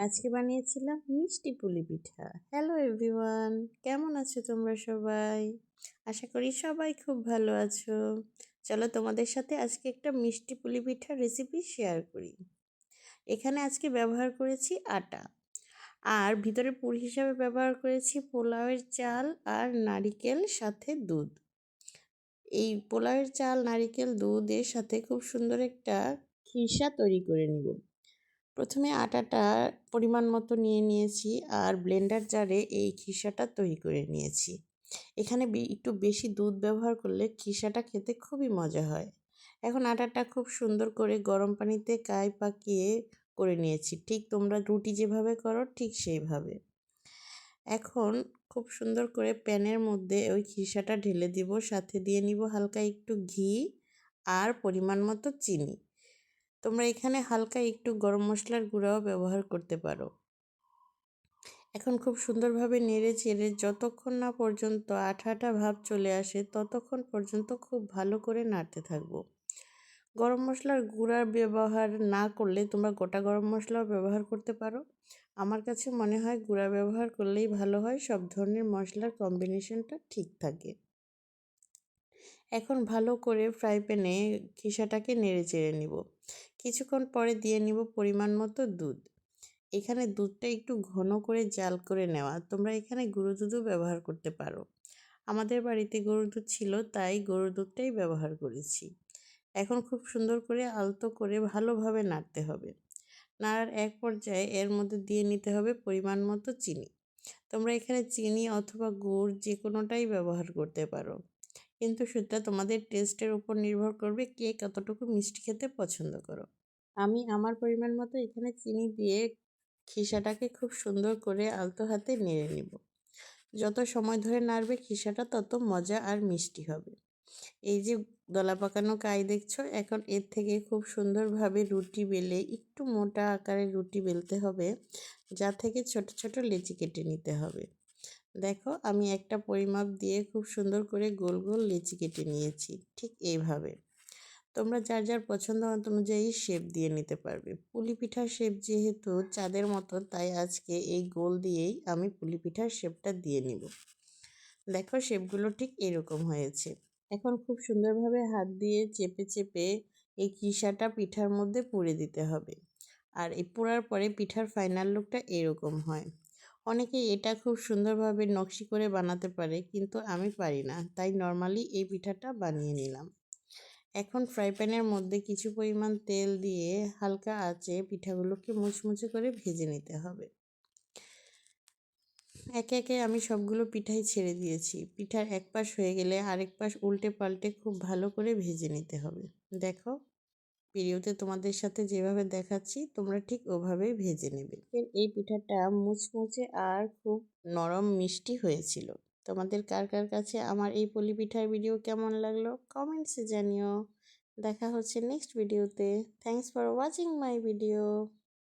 আজকে বানিয়েছিলাম মিষ্টি পুলি পিঠা। হ্যালো এভরিওয়ান কেমন আছো তোমরা সবাই? আশা করি সবাই খুব ভালো আছো। চলো তোমাদের সাথে আজকে একটা মিষ্টি পুলি পিঠার রেসিপি শেয়ার করি। এখানে আজকে ব্যবহার করেছি আটা। আর ভিতরে পুর হিসাবে ব্যবহার করেছি পোলাওয়ের চাল আর নারিকেল সাথে দুধ। এই পোলাওয়ের চাল, নারিকেল, দুধের সাথে খুব সুন্দর একটা খিসা তৈরি করে নিব। প্রথমে আটাটা পরিমাণ মতো নিয়ে নিয়েছি আর ব্লেন্ডার জারে এই খিসাটা তৈরি করে নিয়েছি। এখানে একটু বেশি দুধ ব্যবহার করলে খিসাটা খেতে খুবই মজা হয়। এখন আটাটা খুব সুন্দর করে গরম পানিতে কায় পাকিয়ে করে নিয়েছি। ঠিক তোমরা রুটি যেভাবে করো ঠিক সেইভাবে। এখন খুব সুন্দর করে প্যানের মধ্যে ওই খিসাটা ঢেলে দিব। সাথে দিয়ে নিব হালকা একটু ঘি আর পরিমাণ মতো চিনি। তোমরা এখানে হালকা একটু গরম মশলার গুঁড়াও ব্যবহার করতে পারো। এখন খুব সুন্দরভাবে নেড়ে চেড়ে যতক্ষণ না পর্যন্ত আঠা আঠা ভাব চলে আসে, ততক্ষণ পর্যন্ত খুব ভালো করে নাড়তে থাকব। গরম মশলার গুঁড়ার ব্যবহার না করলে তোমরা গোটা গরম মশলাও ব্যবহার করতে পারো। আমার কাছে মনে হয় গুঁড়া ব্যবহার করলেই ভালো হয়, সব ধরনের মশলার কম্বিনেশনটা ঠিক থাকে। এখন ভালো করে ফ্রাই প্যানে খিসাটাকে নেড়ে চেড়ে নিব। কিছুক্ষণ পরে দিয়ে নিব পরিমাণ মতো দুধ। এখানে দুধটা একটু ঘন করে জাল করে নেওয়া। তোমরা এখানে গরু দুধও ব্যবহার করতে পারো। আমাদের বাড়িতে গরুর দুধ ছিল, তাই গরুর দুধটাই ব্যবহার করেছি। এখন খুব সুন্দর করে আলতো করে ভালোভাবে নাড়তে হবে। নাড়ার এক পর্যায়ে এর মধ্যে দিয়ে নিতে হবে পরিমাণ মতো চিনি। তোমরা এখানে চিনি অথবা গুড় যে কোনোটাই ব্যবহার করতে পারো। কিন্তু সেটা তোমাদের টেস্টের উপর নির্ভর করবে কে কতটুকু মিষ্টি খেতে পছন্দ করো। আমি আমার পরিমাণ মতো এখানে চিনি দিয়ে খিসাটাকে খুব সুন্দর করে আলতো হাতে নেড়ে নিব। যত সময় ধরে নাড়বে খিসাটা তত মজা আর মিষ্টি হবে। এই যে গলা পাকানো কাই দেখছ, এখন এর থেকে খুব সুন্দরভাবে রুটি বেলে একটু মোটা আকারের রুটি বেলতে হবে, যা থেকে ছোট ছোট লেচি কেটে নিতে হবে। দেখো, আমি একটা পরিমাপ দিয়ে খুব সুন্দর করে গোল গোল লেচি কেটে নিয়েছি, ঠিক এইভাবে। তোমরা যার যার পছন্দ অনুযায়ী শেপ দিয়ে নিতে পারবে। পুলি পিঠার শেপ যেহেতু চাঁদের মতো তাই আজকে এই গোল দিয়েই আমি পুলি পিঠার শেপটা দিয়ে নিব। দেখো শেপগুলো ঠিক এরকম হয়েছে। এখন খুব সুন্দরভাবে হাত দিয়ে চেপে চেপে এই কিসাটা পিঠার মধ্যে পুড়ে দিতে হবে। আর এই পোড়ার পরে পিঠার ফাইনাল লুকটা এরকম হয়। অনেকে এটা খুব সুন্দরভাবে নকশি করে বানাতে পারে, কিন্তু আমি পারি না। তাই নর্মালি এই পিঠাটা বানিয়ে নিলাম। এখন ফ্রাই প্যানের মধ্যে কিছু পরিমাণ তেল দিয়ে হালকা আঁচে পিঠাগুলোকে মুচমুচে করে ভেজে নিতে হবে। একে একে আমি সবগুলো পিঠাই ছেড়ে দিয়েছি। পিঠার এক পাশ হয়ে গেলে আরেক পাশ উল্টে পাল্টে খুব ভালো করে ভেজে নিতে হবে। দেখো ভিডিওতে তোমাদের সাথে যেভাবে দেখাচ্ছি, তোমরা ঠিক ওভাবেই ভেজে নেবে। এই পিঠাটা মুচমুচে আর খুব নরম মিষ্টি হয়েছিল। তোমাদের কার কার কাছে আমার এই পলি পিঠার ভিডিও কেমন লাগল, কমেন্টসে জানিও। দেখা হচ্ছে নেক্সট ভিডিওতে। Thanks for watching my video